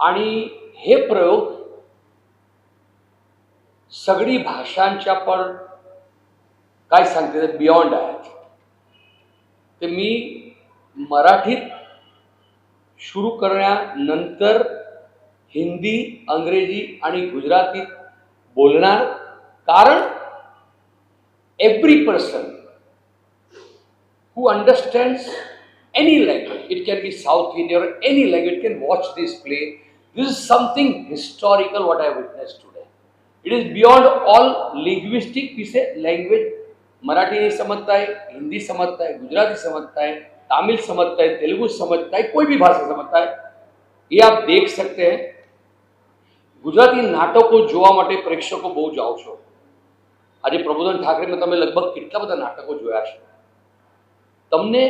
आणि हे प्रयोग सगळी भाषांच्या पण काय सांगते ते बियॉन्ड आहेत. ते मी मराठीत सुरू करण्यानंतर हिंदी अंग्रेजी आणि गुजरातीत बोलणार कारण every person who understands any language it can be South Indian any language can watch this play This is something historical what I witnessed today. It is beyond all linguistic पीछे language मराठी नहीं समझता है हिंदी समझता है गुजराती समझता है तमिल समझता है तेलुगु समझता है कोई भी भाषा समझता है ये आप देख सकते हैं ગુજરાતી નાટકો જોવા માટે પ્રેક્ષકો બહુ જાઓ છો આજે પ્રબોધન ઠાકરેમાં તમે લગભગ કેટલા બધા નાટકો જોયા છે તમને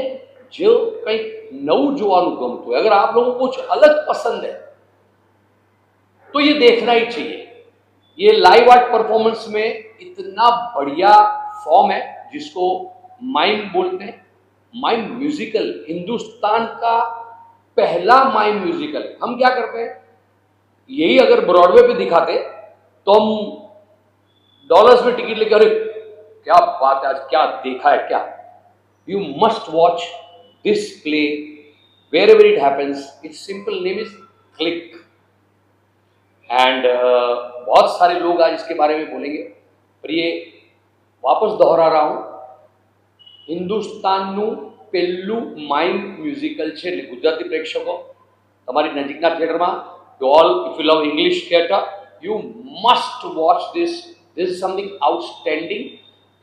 जो કંઈક નવું જોવાનું ગમતું હોય अगर आप लोगों को कुछ अलग पसंद है तो ये देखना ही चाहिए। ये लाइव आर्ट परफॉर्मेंस में इतना बढ़िया फॉर्म है, जिसको माइम बोलते हैं। माइम म्यूजिकल हिंदुस्तान का पहला माइम म्यूजिकल हम क्या करते हैं? यही अगर ब्रॉडवे पे दिखाते तो हम डॉलर्स में टिकट लेके, अरे, क्या बात है, आज क्या देखा है, क्या? You must watch this play wherever it happens. Its simple name is Click. End बहुत सारे लोग आज इसके बारे में बोलेंगे पर ये वापस दोहरा रहा हूँ હિન્દુસ્તાનનું પહેલું માઇમ મ્યુઝિકલ છે એટલે ગુજરાતી પ્રેક્ષકો તમારી નજીકના થિયેટરમાં you all if you love English theatre you must watch this this is something outstanding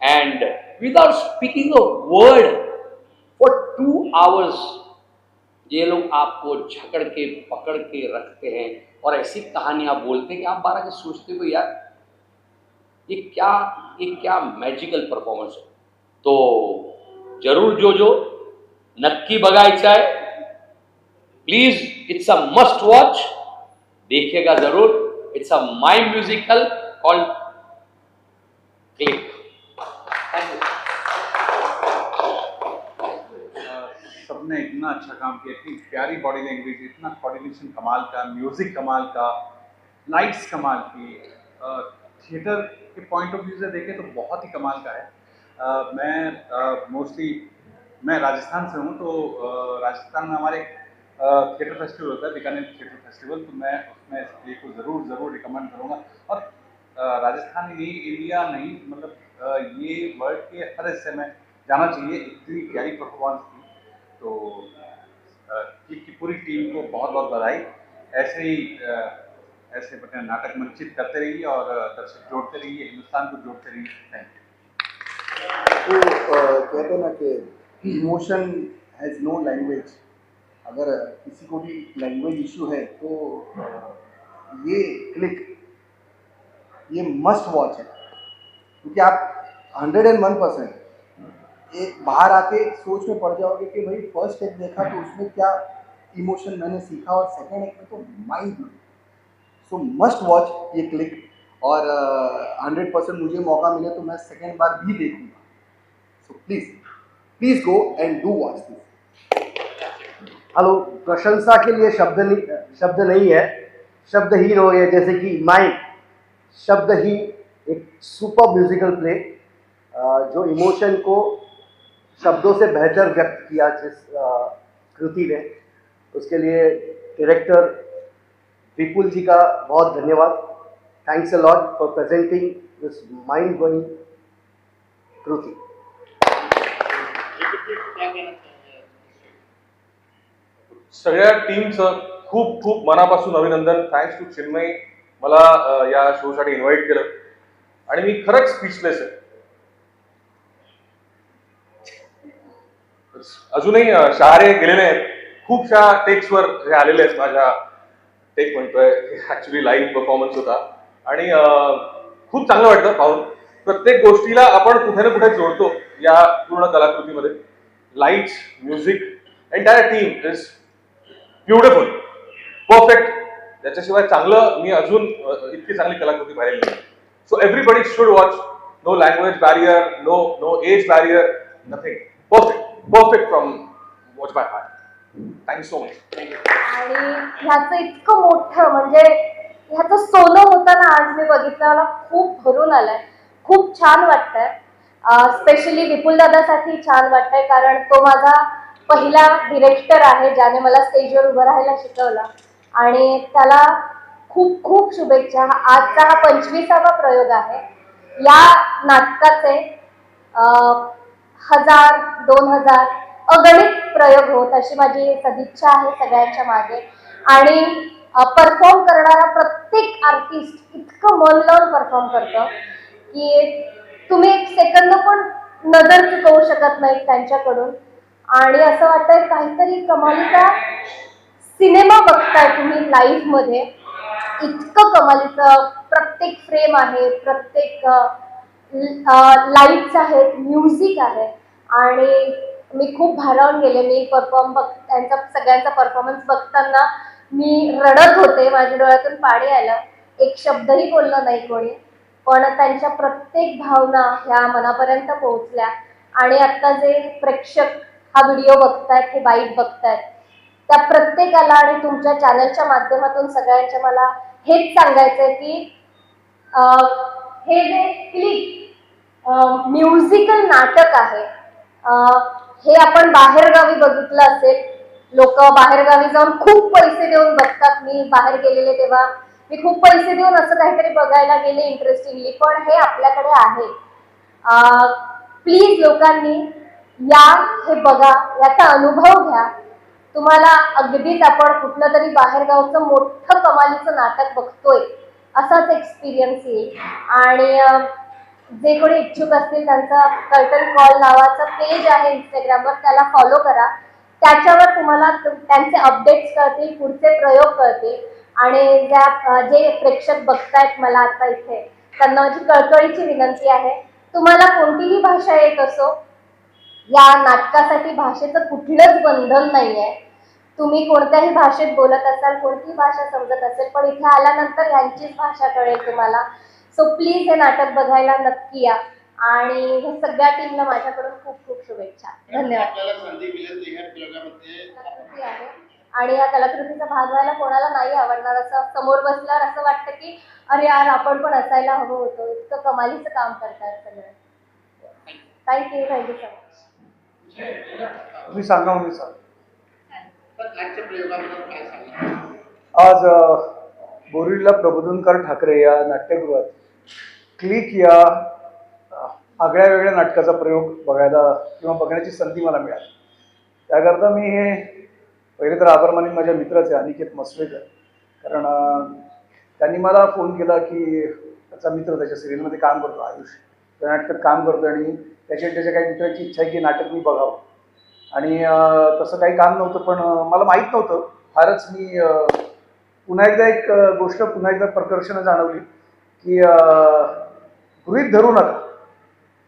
and without speaking a word for two hours ये लोग आपको झकड़ के पकड़ के रखते हैं और ऐसी कहानियाँ बोलते हैं कि आप बारह के सोचते हो यार, ये क्या ये क्या मैजिकल परफॉर्मेंस है। तो ज़रूर जो जो नक्की बघायचं है please it's a must watch देखिएगा ज़रूर। It's a my musical called Click thank you सबने इतना अच्छा काम किया इतनी प्यारी बॉडी लैंग्वेज इतना कोऑर्डिनेशन कमाल का म्यूज़िक कमाल का लाइट्स कमाल की थिएटर के पॉइंट ऑफ़ व्यू से देखें तो बहुत ही कमाल का है। अ, मैं मोस्टली मैं राजस्थान से हूँ तो राजस्थान में हमारे थिएटर फेस्टिवल होता है बीकानेर थिएटर फेस्टिवल तो मैं उसमें इस प्ले को ज़रूर ज़रूर रिकमेंड करूँगा। और राजस्थान ही इंडिया नहीं मतलब ये वर्ल्ड के हर हिस्से में जाना चाहिए इतनी प्यारी परफॉर्मेंस तो की, पूरी टीम को बहुत बहुत बधाई। ऐसे ही ऐसे बने नाटक मंचित करते रहिए और दर्शक जोड़ते रहिए हिंदुस्तान को जोड़ते रहिए। थैंक यू तो कहते हैं ना कि इमोशन हैज़ नो लैंग्वेज अगर किसी को भी लैंग्वेज इशू है तो ये क्लिक ये मस्ट वॉच है। क्योंकि आप हंड्रेड एंड वन परसेंट एक बाहर आके सोच में पड़ जाओगे कि भाई फ़र्स्ट एक देखा तो उसमें क्या इमोशन मैंने सीखा और सेकेंड एक में तो माइंड सो मस्ट वॉच ये क्लिक और हंड्रेड परसेंट मुझे मौका मिले तो मैं सेकेंड बार भी देखूँगा। So please please go and do watch this hello, प्रशंसा के लिए शब्द नहीं शब्द नहीं है, शब्द ही हो है जैसे कि माइंड शब्द ही एक सुपर म्यूजिकल प्ले जो इमोशन को शब्दों से बेहतर व्यक्त किया जिस कृति ने। उसके लिए डायरेक्टर विपुल जी का बहुत धन्यवाद। Thanks a lot for presenting this mind going कृति। सगळ्या टीमचं खूप खूप मनापासून अभिनंदन. थँक्स टू चिन्मय मला या शोसाठी इन्व्हाइट केलं. आणि मी खरंच स्पीचलेस आहे. अजूनही शहारे गेलेले आहेत. खूपशा टेक्सवर हे आलेले आहेत. माझ्या टेक म्हणतोय ऍक्च्युली लाईव्ह परफॉर्मन्स होता. आणि खूप चांगलं वाटतं पाहून. प्रत्येक गोष्टीला आपण कुठे ना कुठे जोडतो या पूर्ण कलाकृतीमध्ये. Lights music entire team is beautiful perfect त्याच्याशिवाय चांगलं मी अजून इतकी चांगली कलाकृती पाहिलेली नाही. So everybody should watch no language barrier no no age barrier nothing perfect perfect from watch by heart thank you so much आणि ह्याचं इतकं मोठं म्हणजे ह्याचं सोनं होताना आज मी बघितलं मला खूप भरून आलंय. खूप छान वाटतंय. स्पेशली विपुल दादासाठी छान वाटतंय कारण तो माझा पहिला डिरेक्टर आहे ज्याने मला स्टेजवर उभं राहायला शिकवलं. आणि त्याला खूप खूप शुभेच्छा. हा- आजचा हा पंचवीसावा प्रयोग आहे. या नाटकाचे हजार दोन हजार अगणित प्रयोग होत अशी माझी सदिच्छा आहे सगळ्यांच्या मागे. आणि परफॉर्म करणारा प्रत्येक आर्टिस्ट इतकं मन लावून परफॉर्म करतं की तुम्ही एक सेकंद पण नजर चुकवू शकत नाही त्यांच्याकडून. आणि असं वाटतंय काहीतरी कमालीचा सिनेमा बघताय तुम्ही लाईव्हमध्ये. इतकं कमालीचं प्रत्येक फ्रेम आहे प्रत्येक लाईट्स आहेत म्युझिक आहे. आणि मी खूप भारावून गेले. मी परफॉर्म बघ त्यांचा सगळ्यांचा परफॉर्मन्स बघताना मी रडत होते. माझ्या डोळ्यातून पाणी आलं. एक शब्दही बोललं नाही कोणी. पण त्यांच्या प्रत्येक भावना ह्या मनापर्यंत पोहोचल्या. आणि आत्ता जे प्रेक्षक हा व्हिडिओ बघतायत हे बाईट बघतायत त्या प्रत्येकाला आणि तुमच्या चॅनलच्या माध्यमातून सगळ्यांच्या मला हेच सांगायचं आहे की हे जे क्लिक म्युझिकल नाटक आहे हे आपण बाहेरगावी बघितलं असेल. लोक बाहेरगावी जाऊन खूप पैसे देऊन बघतात. मी बाहेर गेलेले तेव्हा मी खूप पैसे देऊन असं काहीतरी बघायला गेले इंटरेस्टिंगली पण हे आपल्याकडे आहे. प्लीज लोकांनी या हे बघा याचा अनुभव घ्या. तुम्हाला अगदीच आपण कुठलं तरी बाहेरगावचं मोठं कमालीचं नाटक बघतोय. असाच एक्सपिरियन्स येईल. आणि जे कोणी इच्छुक असतील त्यांचा कर्टन कॉल नावाचं पेज आहे इंस्टाग्रामवर त्याला फॉलो करा. त्याच्यावर तुम्हाला त्यांचे अपडेट्स कळतील पुढचे प्रयोग कळतील. आणि ज्या जे प्रेक्षक बघतायत मला आता इथे त्यांना माझी कळकळीची विनंती आहे तुम्हाला कोणतीही भाषा येत असो या नाटकासाठी भाषेचं कुठलंच बंधन नाही आहे तुम्ही कोणत्याही भाषेत बोलत असाल कोणतीही भाषा समजत असेल पण इथे आल्यानंतर यांचीच भाषा कळेल तुम्हाला. सो प्लीज हे नाटक बघायला नक्की या. आणि सगळ्या टीमला माझ्याकडून खूप खूप शुभेच्छा. धन्यवाद. आणि या कलाकृतीचा भाग व्हायला कोणाला नाही आवडणार असं समोर बसल्यावर असं वाटतं की अरे यार आपण पण असायला हवं होतं. इतकं कमालीचं काम करतात सगळं. थँक्यू थँक्यू सो मच तुम्ही सांगा मी सांग तर आजच्या प्रयोगाबद्दल काय सांगा आज बोरीला प्रबोधनकर प्रबोधनकार ठाकरे या नाट्यगृहात क्लिक या आगळ्या वेगळ्या नाटकाचा प्रयोग बघायला किंवा बघण्याची संधी मला मिळाली. त्याकरता मी हे पहिले तर आभार मानेन माझ्या मित्राचे अनिकेत मसवेकर कारण त्यांनी मला फोन केला की त्याचा मित्र त्याच्या सिरियलमध्ये काम करतो आयुष. त्या नाटकात काम करतो आणि त्याच्या त्याच्या काही मित्राची इच्छा आहे की नाटक मी बघावं. आणि तसं काही काम नव्हतं पण मला माहीत नव्हतं. फारच मी पुन्हा एकदा एक गोष्ट पुन्हा एकदा प्रकर्षानं जाणवली की गृहित धरू नका.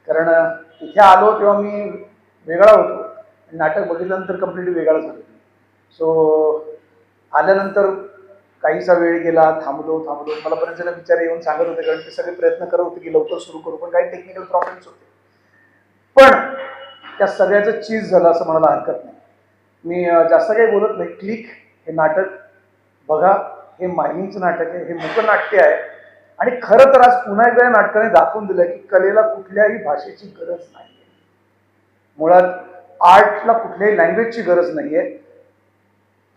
कारण तिथे इथे आलो तेव्हा मी वेगळा होतो. आणि नाटक बघितल्यानंतर कम्प्लिटली वेगळा झालो. सो आल्यानंतर काहीसा वेळ गेला थांबलो थांबलो. मला बरेच जण विचार येऊन सांगत होते कारण ते सगळे प्रयत्न करत होते की लवकर सुरू करू पण काही टेक्निकल प्रॉब्लेम्स होते. पण त्या सगळ्याचं चीज झालं असं म्हणायला हरकत नाही. मी जास्त काही बोलत नाही. क्लिक हे नाटक बघा. हे माहीमचं नाटक आहे. हे मुकनाट्य आहे. आणि खरं तर आज पुन्हा एकदा या नाटकाने दाखवून दिलं की कलेला कुठल्याही भाषेची गरज नाही मुळात आर्टला कुठल्याही लँग्वेजची गरज नाही आहे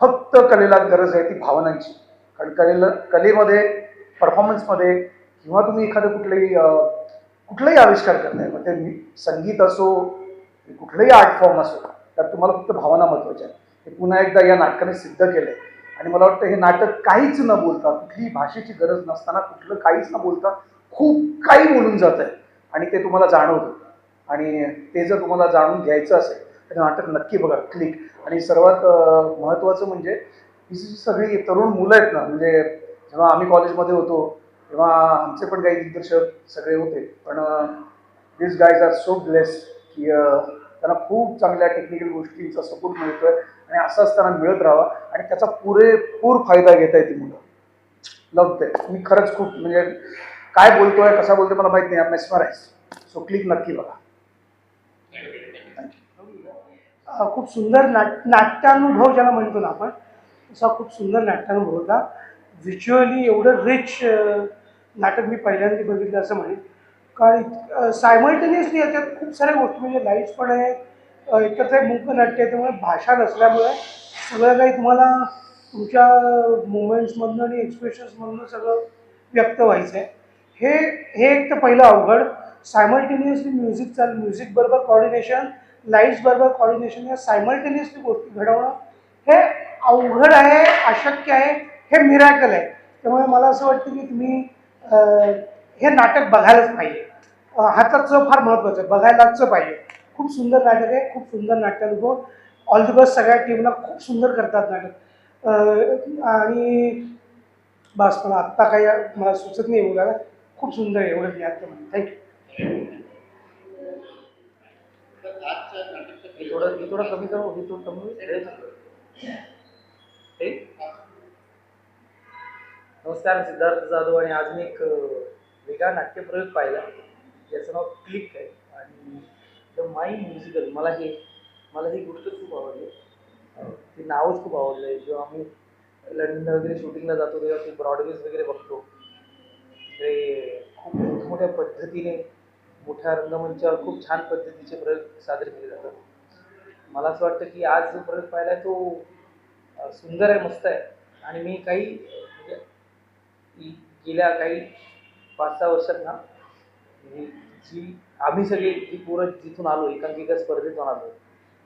फक्त कलेला गरज आहे ती भावनांची. कारण कलेला कलेमध्ये परफॉर्मन्समध्ये किंवा तुम्ही एखादं कुठलंही कुठलंही कुठलाही आविष्कार करताय मग ते मी- संगीत असो कुठलंही आर्ट फॉर्म असो तर तुम्हाला फक्त भावना महत्त्वाच्या आहेत. हे पुन्हा एकदा या नाटकाने सिद्ध केलंय. आणि मला वाटतं हे नाटक काहीच न बोलता कुठलीही भाषेची गरज नसताना कुठलं काहीच न बोलता खूप काही बोलून जात आहे आणि ते तुम्हाला जाणवतं. आणि ते जर तुम्हाला जाणून घ्यायचं असेल तर नाटक नक्की बघा क्लिक आणि सर्वात महत्त्वाचं म्हणजे ही जी सगळी तरुण मुलं आहेत ना म्हणजे जेव्हा आम्ही कॉलेजमध्ये होतो तेव्हा आमचे पण काही दिग्दर्शक सगळे होते. पण this guys are so blessed की त्यांना खूप चांगल्या टेक्निकल गोष्टींचा सपोर्ट मिळतोय आणि असाच त्यांना मिळत राहावा आणि त्याचा पुरेपूर फायदा घेत आहे ती मुलं लवते मी खरंच खूप म्हणजे काय बोलतोय कसा बोलतोय मला माहीत नाही. मेस्मराईज सो क्लिक नक्की बघा. खूप सुंदर नाट नाट्यानुभव ज्याला म्हणतो ना आपण असा खूप सुंदर नाट्यानुभव होता. व्हिज्युअली एवढं रिच नाटक मी पहिल्यांदा बघितलं असं म्हणेन. कारण सायमल्टेनियसली याच्यात खूप साऱ्या गोष्टी म्हणजे लाईट्स पण आहे एकत्र एकतर ते आहे त्यामुळे भाषा नसल्यामुळे सगळं काही तुम्हाला तुमच्या मुवमेंट्समधनं आणि एक्सप्रेशन्समधनं सगळं व्यक्त व्हायचं आहे हे हे एक तर पहिलं अवघड. सायमल्टेनियसली म्युझिक चाल म्युझिक बरोबर कॉर्डिनेशन लाईट्स बरोबर कॉर्डिनेशन या सायमल्टेनियसली गोष्टी घडवणं हे अवघड आहे अशक्य आहे हे मिरॅकल आहे. त्यामुळे मला असं वाटतं की तुम्ही हे नाटक बघायलाच पाहिजे. अं, हाताचं फार महत्त्वाचं आहे. बघायलाच पाहिजे. खूप सुंदर नाटक आहे. खूप सुंदर नाट्यानुभव ऑल द बेस्ट सगळ्या टीमला खूप सुंदर करतात नाटक. आणि बस मला आत्ता काही मला सुचत नाही बोलायला खूप सुंदर आहे एवढं मी आता म्हणतो थँक्यू थोडं थोडं कमी करू थोडं कमी नमस्कार सिद्धार्थ जाधव आणि आज मी एक वेगळा नाट्यप्रयोग पाहिला. ज्याचं नाव क्लिक आहे. आणि द माई म्युझिकल मला हे मला ही गोष्ट खूप आवडली. ते नावच खूप आवडलं आहे. जेव्हा आम्ही लंडनला वगैरे शूटिंगला जातो तेव्हा ते ब्रॉडवेज वगैरे बघतो. ते खूप मोठमोठ्या पद्धतीने मोठ्या रंगमंचावर खूप छान पद्धतीचे प्रयोग सादर केले जातात. मला असं वाटतं की आज जो प्रयोग पाहिला तो सुंदर आहे मस्त आहे. आणि मी काही म्हणजे गेल्या काही पाच सहा वर्षात ना जी आम्ही सगळे जी पोरं जिथून आलो एकांकिका स्पर्धेतून आलो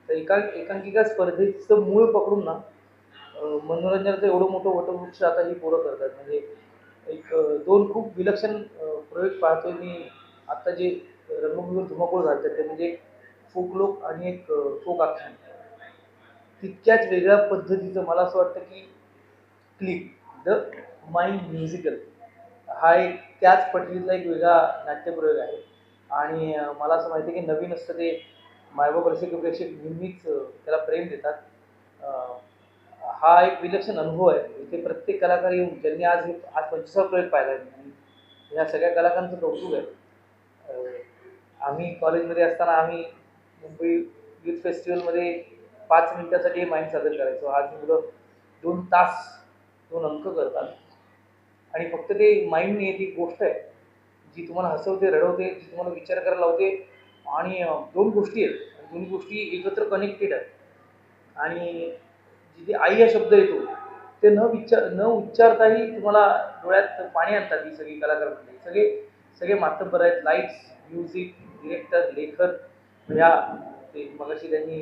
तर एका एकांकिका स्पर्धेचं मूळ पकडून ना मनोरंजनाचं एवढं मोठं वटवृक्ष आता ही पोरं करतात. म्हणजे एक दोन खूप विलक्षण प्रयोग पाहतोय मी. आत्ता जे रंगभूमीवर धुमाकूळ घालतात ते म्हणजे फोकलोक आणि एक फोक आख्यान. तितक्याच वेगळ्या पद्धतीचं मला असं वाटतं की क्लिक द माइंड म्युझिकल हा एक त्याच पटरीतला एक वेगळा नाट्यप्रयोग आहे. आणि मला असं माहिती आहे की नवीन असतं ते मायबाप रसिक प्रेक्षक नेहमीच त्याला प्रेम देतात. हा एक विलक्षण अनुभव आहे. इथे प्रत्येक कलाकार येऊन ज्यांनी आज हे आज पंचवीसावा प्रयोग पाहिला आहे आणि ह्या सगळ्या कलाकारांचं कौतुक आहे. आम्ही कॉलेजमध्ये असताना आम्ही मुंबई युथ फेस्टिवलमध्ये पाच मिनिटासाठी हे माइंड सादर करायचो. आज मुलं दोन तास दोन अंक करतात. आणि फक्त ते माइंडने ती गोष्ट आहे जी तुम्हाला हसवते रडवते जी तुम्हाला विचार करायला लावते आणि दोन गोष्टी आहेत. दोन गोष्टी एकत्र कनेक्टेड आहेत. आणि जिथे आई हा शब्द येतो ते न विचार न उच्चारताही तुम्हाला डोळ्यात पाणी आणतात ही सगळी कलाकार म्हणजे सगळे सगळे मातब्बर आहेत. लाईट्स म्युझिक डिरेक्टर लेखक ह्या ते मगाशी त्यांनी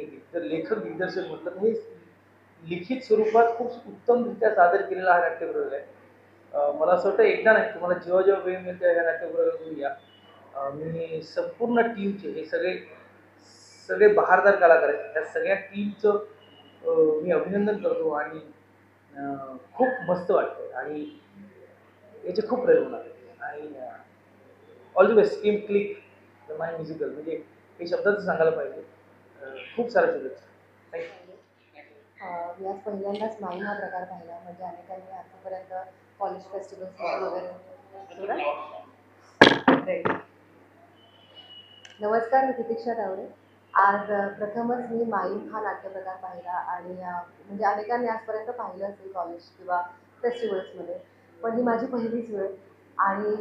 लेखक दिग्दर्शक म्हटलं तर हे लिखित स्वरूपात खूप उत्तमरित्या सादर केलेला हा नाट्यप्रयोग आहे. मला असं वाटतं एकदा नाही तुम्हाला जेव्हा जेव्हा वेळ मिळते ह्या नाट्यप्रयोगातून या मी संपूर्ण टीमचे हे सगळे सगळे बहारदार कलाकार आहेत. त्या सगळ्या टीमचं मी अभिनंदन करतो आणि खूप मस्त वाटतं आणि याचे खूप प्रयोग होणार आणि all the best team click the my musical म्हणजे हे शब्दातच सांगायला पाहिजे. खूप सारे शब्द थँक्यू मी आज पहिल्यांदाच माईन हा प्रकार पाहिला. म्हणजे अनेकांनी आतापर्यंत कॉलेज फेस्टिवल्समध्ये वगैरे. सुरत Great. नमस्कार मी प्रतीक्षा तावडे. आज प्रथमच मी माईम हा नाट्यप्रकार पाहिला आणि म्हणजे अनेकांनी आजपर्यंत पाहिलं असेल कॉलेज किंवा फेस्टिवल्समध्ये पण ही माझी पहिलीच वेळ. आणि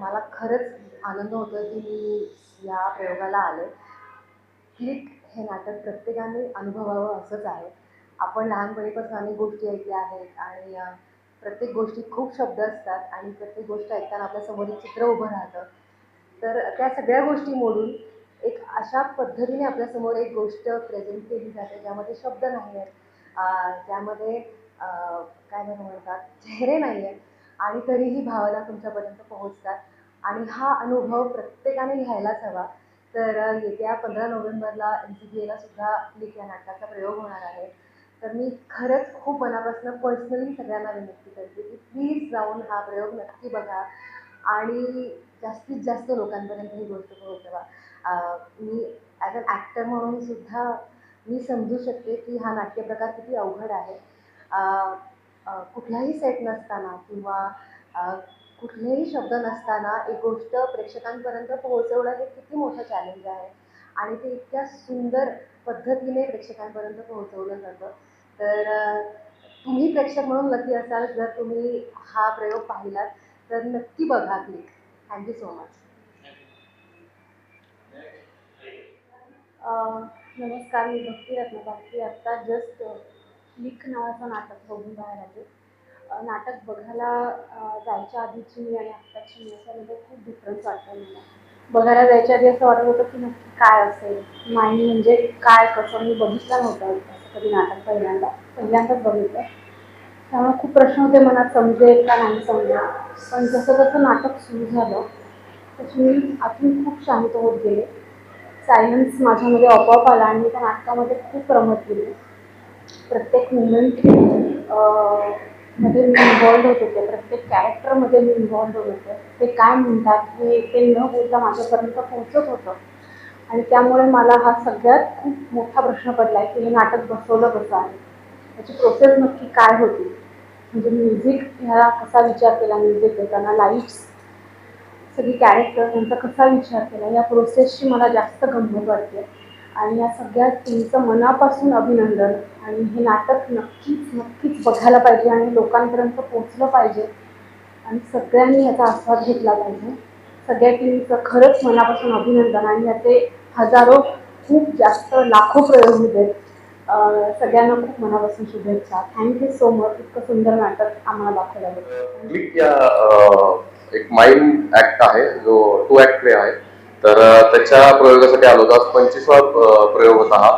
मला खरंच आनंद होतो की मी या प्रयोगाला आले. क्लिक हे नाटक प्रत्येकाने अनुभवावं असंच आहे. आपण लहानपणीपासून अनेक गोष्टी ऐकल्या आहेत आणि प्रत्येक गोष्टीत खूप शब्द असतात आणि प्रत्येक गोष्ट ऐकताना आपल्यासमोर एक चित्र उभं राहतं. तर त्या सगळ्या गोष्टी मोडून एक अशा पद्धतीने आपल्यासमोर एक गोष्ट प्रेझेंट केली जाते ज्यामध्ये शब्द नाही आहेत ज्यामध्ये काय बरं म्हणतात चेहरे नाही आहेत आणि तरीही भावना तुमच्यापर्यंत पोहोचतात. आणि हा अनुभव प्रत्येकाने घ्यायलाच हवा. तर येत्या पंधरा नोव्हेंबरला एन सी बी एला सुद्धा लिख या नाटकाचा प्रयोग होणार आहे. तर मी खरंच खूप मनापासून पर्सनली सगळ्यांना विनंती करते की प्लीज जाऊन हा प्रयोग नक्की बघा. आणि जास्तीत जास्त लोकांपर्यंत ही गोष्ट पोहोचवा. मी ॲज अन ॲक्टर म्हणून सुद्धा मी समजू शकते की हा नाट्यप्रकार किती अवघड आहे. कुठलाही सेट नसताना किंवा कुठलेही शब्द नसताना एक गोष्ट प्रेक्षकांपर्यंत पोहोचवणं हे किती मोठं चॅलेंज आहे. आणि ते इतक्या सुंदर पद्धतीने प्रेक्षकांपर्यंत पोहोचवलं जातं. तर तुम्ही प्रेक्षक म्हणून लकी असाल जर तुम्ही हा प्रयोग पाहिलात तर नक्की बघा क्लिक थँक्यू सो मच नमस्कार मी भक्ती रत्नपात्री आत्ता जस्ट क्लिक नावाचं नाटक बघून बाहेर आले. नाटक बघायला जायच्या आधीची मी आणि आत्ताची मी याच्यामध्ये खूप डिफरन्स वाटतो मला. बघायला जायच्या आधी असं वाटत होतं की नक्की काय असेल? माइंड म्हणजे काय कसं? मी बघितलं नव्हतं असं कधी नाटक पहिल्यांदा. पहिल्यांदाच बघितलं. त्यामुळे खूप प्रश्न होते मनात समजेल का नाही समजेल. पण जसं जसं नाटक सुरू झालं तशी मी आतून खूप शांत होत गेले. सायन्स माझ्यामध्ये आपोआप आला आणि त्या नाटकामध्ये खूप रमत गेली. प्रत्येक मुमेंट मध्ये मी इन्वॉल्ड होत होते प्रत्येक कॅरेक्टरमध्ये मी इन्वॉल्ड होत होते ते काय म्हणतात हे ते न बोलता माझ्यापर्यंत पोहोचत होतं. आणि त्यामुळे मला हा सगळ्यात खूप मोठा प्रश्न पडला आहे की हे नाटक बसवलं कसं आहे? त्याची प्रोसेस नक्की काय होती? म्हणजे म्युझिक ह्याला कसा विचार केला म्युझिक देताना लाईट्स सगळी कॅरेक्टर त्यांचा कसा विचार केला? या प्रोसेसची मला जास्त गंभीर वाटते. आणि या सगळ्या टीमचं मनापासून अभिनंदन. आणि हे नाटक नक्कीच नक्कीच बघायला पाहिजे आणि लोकांपर्यंत पोचलं पाहिजे. आणि सगळ्यांनी याचा आस्वाद घेतला पाहिजे. सगळ्या टीमचं खरंच मनापासून अभिनंदन आणि याचे हजारो खूप जास्त लाखो प्रयोग होते. सगळ्यांना खूप मनापासून शुभेच्छा. थँक्यू सो मच इतकं सुंदर नाटक आम्हाला दाखवलं. एक माइंड ऍक्ट आहे जो टू ऍक्ट प्ले आहे. तर त्याच्या प्रयोगासाठी आलो होतो. आज पंचवीसवा प्रयोग होता हा.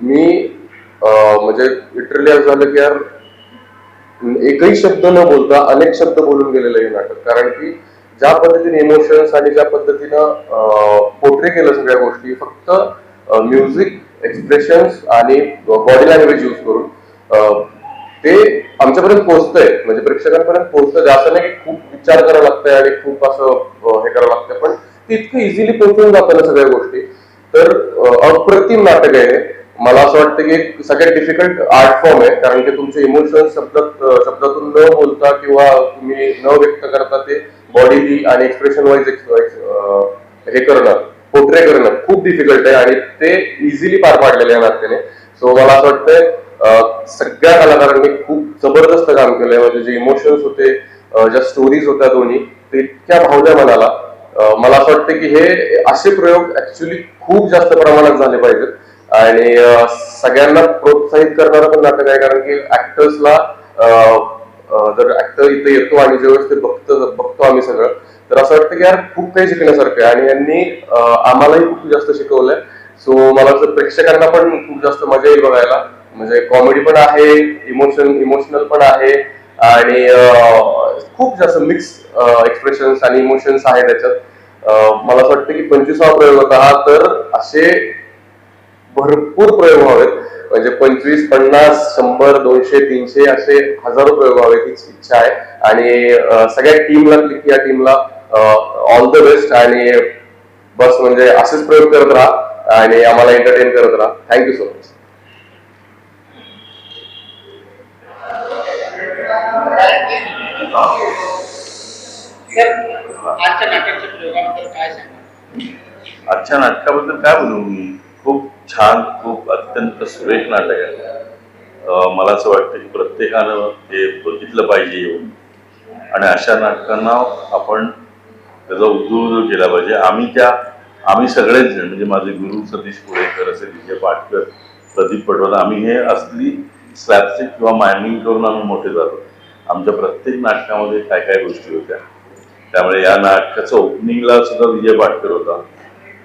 मी म्हणजे लिटरली असं झालं की यार एकही शब्द न बोलता अनेक शब्द बोलून गेलेलं हे नाटक. कारण की ज्या पद्धतीने इमोशन्स आणि ज्या पद्धतीनं पोर्ट्रे केलं सगळ्या गोष्टी फक्त म्युझिक एक्सप्रेशन्स आणि बॉडी लँग्वेज यूज करून ते आमच्यापर्यंत पोहोचतंय. म्हणजे प्रेक्षकांपर्यंत पोहोचतं असं नाही की खूप विचार करावा लागतंय आणि खूप असं हे करावं लागतंय. पण ते इतकं इझिली पोहोचून जातं ना सगळ्या गोष्टी. तर अप्रतिम नाटक आहे मला असं वाटतं की एक सगळ्यात डिफिकल्ट आर्ट फॉर्म आहे. कारण की तुमचे इमोशन्स शब्दात शब्दातून न बोलता किंवा तुम्ही न व्यक्त करता ते बॉडी आणि एक्सप्रेशन वाईज हे करणं पोर्ट्रे करणं खूप डिफिकल्ट आहे. आणि ते इझिली पार पाडलेले आहे नाट्याने सो मला असं वाटतंय सगळ्या कलाकारांनी खूप जबरदस्त काम केलंय. म्हणजे जे इमोशन्स होते ज्या स्टोरीज होत्या दोन्ही ते इतक्या भावल्या मनाला. मला असं वाटतं की हे असे प्रयोग ऍक्च्युली खूप जास्त प्रमाणात झाले पाहिजेत. आणि सगळ्यांना प्रोत्साहित करणारं पण नाटक आहे. कारण की ऍक्टर्सला जर ऍक्टर इथे येतो आणि ज्यावेळेस ते बघतो बघतो आम्ही सगळं तर असं वाटतं की यार खूप काही शिकण्यासारखं आहे. आणि यांनी आम्हालाही खूप जास्त शिकवलंय. सो मला वाटतं प्रेक्षकांना पण खूप जास्त मजा येईल बघायला. म्हणजे कॉमेडी पण आहे इमोशन इमोशनल पण आहे आणि खूप जास्त मिक्स एक्सप्रेशन्स आणि इमोशन्स आहे त्याच्यात. मला असं वाटतं की पंचवीसावा प्रयोग होता हा तर असे भरपूर प्रयोग व्हावेत. म्हणजे पंचवीस पन्नास शंभर दोनशे तीनशे असे हजारो प्रयोग व्हावेत हीच इच्छा आहे. आणि सगळ्या टीमला या टीमला ऑल द बेस्ट आणि बस म्हणजे असेच प्रयोग करत राहा आणि आम्हाला एंटरटेन करत राहा. थँक्यू सो मच सर आजच्या नाटकाबद्दल काय बोलू मी? खूप छान खूप अत्यंत सुरेख नाटक आहे. मला असं वाटतं की प्रत्येकानं ते बघितलं पाहिजे येऊन. आणि अशा नाटकांना आपण त्याचा उद्योग केला पाहिजे. आम्ही त्या आम्ही सगळेच जण म्हणजे माझे गुरु सतीश पुणेकर असे विजय पाटकर प्रदीप पटवाला आम्ही हे असली स्लॅपस्टिक किंवा मायमिंग करून आम्ही मोठे झालो. आमच्या प्रत्येक नाटकामध्ये काय काय गोष्टी होत्या. त्यामुळे या नाटकाचं ओपनिंगला सुद्धा विजय पाटकर होता.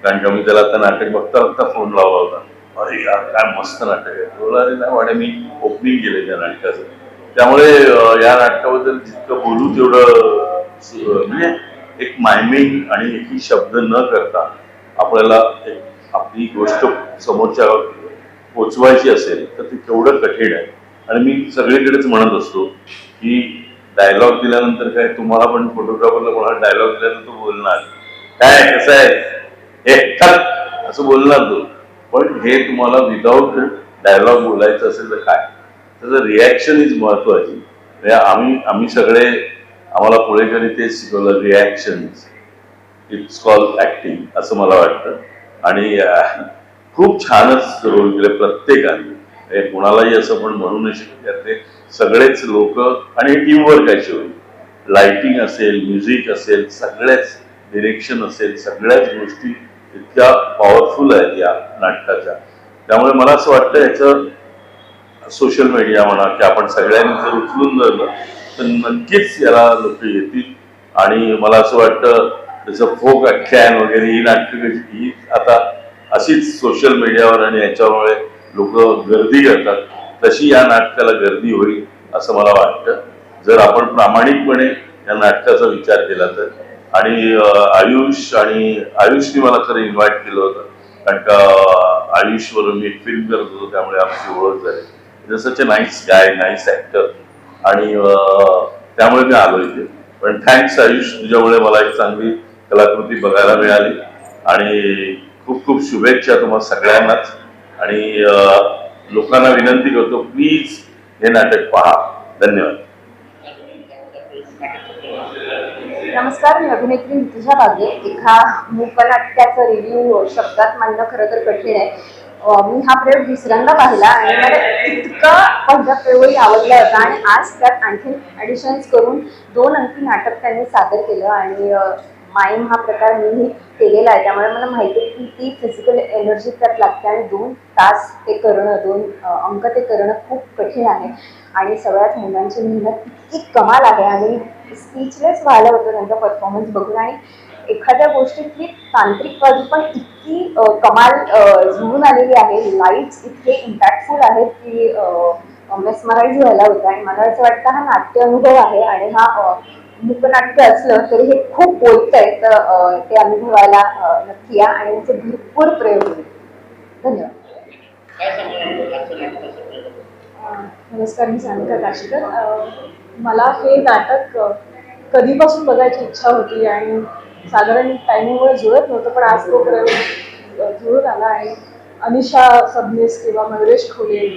कारण की मी त्याला आता नाटक बघता बघता फोन लावला होता. अरे यार काय मस्त नाटक आहे. बोला अरे नाही वाटे मी ओपनिंग केले त्या नाटकाचं. त्यामुळे या नाटकाबद्दल जितकं बोलू तेवढं म्हणजे एक मायमिंग आणि एकही शब्द न करता आपल्याला एक आपली गोष्ट समोरच्या पोचवायची असेल तर ते तेवढं कठीण आहे. आणि मी सगळीकडेच म्हणत असतो की डायलॉग दिल्यानंतर काय तुम्हाला पण फोटोग्राफरला कोणाला डायलॉग दिल्यानंतर तो बोलणार. काय कसं आहे? हे चल असं बोलणार तो. पण हे तुम्हाला विदाऊट डायलॉग बोलायचं असेल तर काय? त्याचं रिॲक्शन इज महत्वाची. म्हणजे आम्ही आम्ही सगळे आम्हाला पुढेकरी तेच शिकवलं रिॲक्शन इट्स कॉल ऍक्टिंग असं मला वाटतं. आणि खूप छानच रोल केले प्रत्येकाने. कोणालाही असं पण म्हणू नाही शकत त्यातले सगळेच लोक आणि टीमवर्क अशी होईल लाइटिंग असेल म्युझिक असेल सगळ्याच डिरेक्शन असेल सगळ्याच गोष्टी इतक्या पॉवरफुल आहेत या नाटकाच्या. त्यामुळे मला असं वाटतं याचं सोशल मीडिया म्हणा की आपण सगळ्यांनी जर उचलून धरलं तर नक्कीच याला लोक येतील. आणि मला असं वाटतं जसं फोक आख्यान वगैरे ही नाटकं ही आता अशीच सोशल मीडियावर आणि याच्यामुळे लोक गर्दी करतात. तशी या नाटकाला गर्दी होईल असं मला वाटतं. जर आपण प्रामाणिकपणे या नाटकाचा विचार केला तर. आणि आयुष आणि आयुषने मला खरं इन्व्हाइट केलं होतं. कारण का आयुषवरून मी फिल्म करत होतो त्यामुळे आमची ओळख झाली. म्हणजे such a nice guy nice actor आणि त्यामुळे मी आलो इथे. पण थँक्स आयुष तुझ्यामुळे मला एक चांगली कलाकृती बघायला मिळाली. आणि खूप खूप शुभेच्छा तुम्हाला सगळ्यांनाच. आणि लोकांना विनंती करतो प्लीज हे नाटक पहा. धन्यवाद. नमस्कार मी अभिनेत्री ऋतुजा बागे एका मूकनाट्याचं रिव्ह्यू शब्दात मांडणं खरं तर कठीण आहे. मी हा प्रयोग दुसऱ्यांदा पाहिला आणि मला इतका पहिला प्रयोगही आवडला होता. आणि आज त्यात आणखी ॲडिशन्स करून दोन अंकी नाटक त्यांनी सादर केलं आणि माईम हा प्रकार मीही केलेला आहे. त्यामुळे मला माहिती आहे की ती फिजिकल एनर्जी त्यात लागते आणि दोन तास ते करणं दोन अंक ते करणं खूप कठीण आहे. आणि सगळ्यात मुलांची मेहनत इतकी कमाल आहे. आणि स्पीचलेस व्हायला होतं त्यांचा परफॉर्मन्स बघून. आणि एखाद्या गोष्टीतली तांत्रिक बाजू पण इतकी कमाल झुळून जुळून आलेली आहे. लाईट्स इतके इम्पॅक्टफुल आहेत की मेस्मराईज व्हायला होतं. आणि मला असं वाटतं हा नाट्य अनुभव आहे आणि हा मूकनाट्य असलं तरी हे खूप बोलतंय तर अं, ते अनुभवायला नक्की या आणि याचे भरपूर प्रयोग होईल धन्यवाद. नमस्कार मी सानिका काशीकर. मला हे नाटक कधीपासून बघायची इच्छा होती आणि साधारण टायमिंगमुळे जुळत नव्हतं पण आज तो प्रयोग जुळून आला आणि अनिशा सबनीस किंवा मयुरेश खोले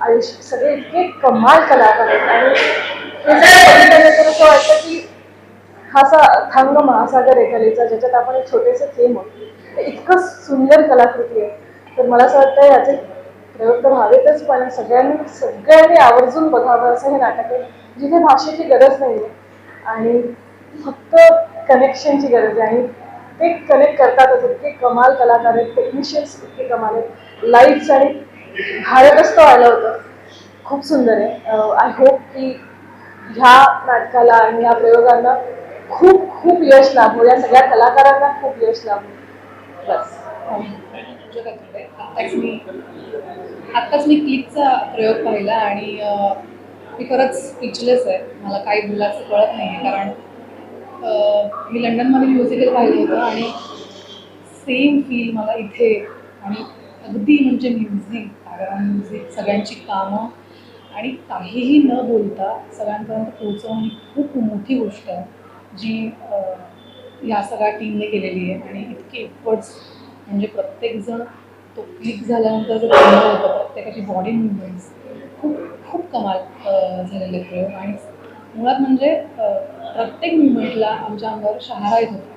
आयुष सगळे इतके कमाल कलाकार आहेत आणि हे असं वाटतं की हा असा अथांग महासागर आहे कलेचा ज्याच्यात आपण एक छोटेसे थेंब ते इतकं सुंदर कलाकृती आहे. तर मला असं वाटतं याचे प्रयोग तर व्हावेतच पण सगळ्यांनी सगळ्यांनी आवर्जून बघावं असं हे नाटक आहे जिथे भाषेची गरज नाही आहे आणि फक्त कनेक्शनची गरज आहे. आणि ते कनेक्ट करतातच इतके कमाल कलाकार आहेत टेक्निशियन्स इतके कमाल आहेत. लाईट्स आणि भारतच तो आलं होतं. खूप सुंदर आहे. आय होप की ह्या नाटकाला आणि ह्या प्रयोगांना खूप खूप यश लाभो. या सगळ्या कलाकारांना खूप यश लाभो. बस. आत्ताच मी आत्ताच मी क्लिकचा प्रयोग पाहिला आणि मी खरंच स्पीचलेस आहे. मला काही बोलायचं कळत नाही आहे कारण मी लंडनमध्ये म्युझिकल पाहिलं होतं आणि सेम फील मला इथे आणि अगदी म्हणजे म्युझिक म्युझिक सगळ्यांची कामं आणि काहीही न बोलता सगळ्यांपर्यंत पोहोचवणं ही खूप मोठी गोष्ट आहे जी या सगळ्या टीमने केलेली आहे. आणि इतके एफर्ट्स म्हणजे प्रत्येकजण तो क्लिक झाल्यानंतर जो पाहिलं होतं प्रत्येकाची बॉडी मुवमेंट्स खूप खूप कमाल झालेले प्रयोग आणि मुळात म्हणजे प्रत्येक मुवमेंटला आमच्या अंगावर शहारा येत होता.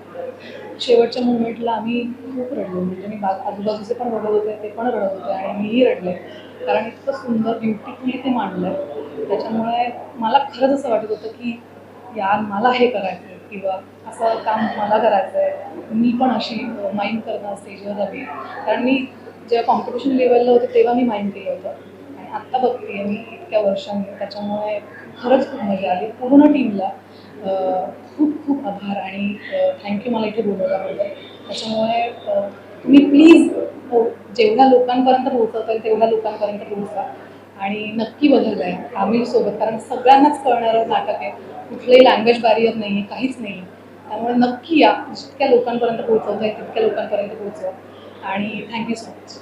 शेवटच्या मुवमेंटला आम्ही खूप रडलो. म्हणजे मी बाग आजूबाजूचे पण रडत होते ते पण रडत होते आणि मीही रडले. कारण इतकं सुंदर ब्युटिफुली ते मांडलं. आहे त्याच्यामुळे मला खरंच असं वाटत होतं की यार मला हे करायचं आहे किंवा असं काम मला करायचं आहे मी पण अशी माइंड करणं स्टेजवर हवी. कारण मी जेव्हा कॉम्पिटिशन लेवलला होते तेव्हा मी माइंड केलं होतं. आणि आत्ता बघते मी इतक्या वर्षांनी. त्याच्यामुळे खरंच खूप मजा आली. पूर्ण टीमला खूप खूप आभार आणि थँक्यू मला इथे बोलवल्याबद्दल. त्याच्यामुळे तुम्ही प्लीज हो, जेवढ्या लोकांपर्यंत पोहोचवता येईल तेवढ्या लोकांपर्यंत पोहोचा आणि नक्की बदललं आहे आम्ही सोबत कारण सगळ्यांनाच कळणारं नाटक आहे. कुठलंही लँग्वेज बॅरियर नाही आहे काहीच नाही आहे त्यामुळे नक्की या जितक्या लोकांपर्यंत पोहोचवता येईल तितक्या लोकांपर्यंत पोहोचवा. आणि थँक्यू सो मच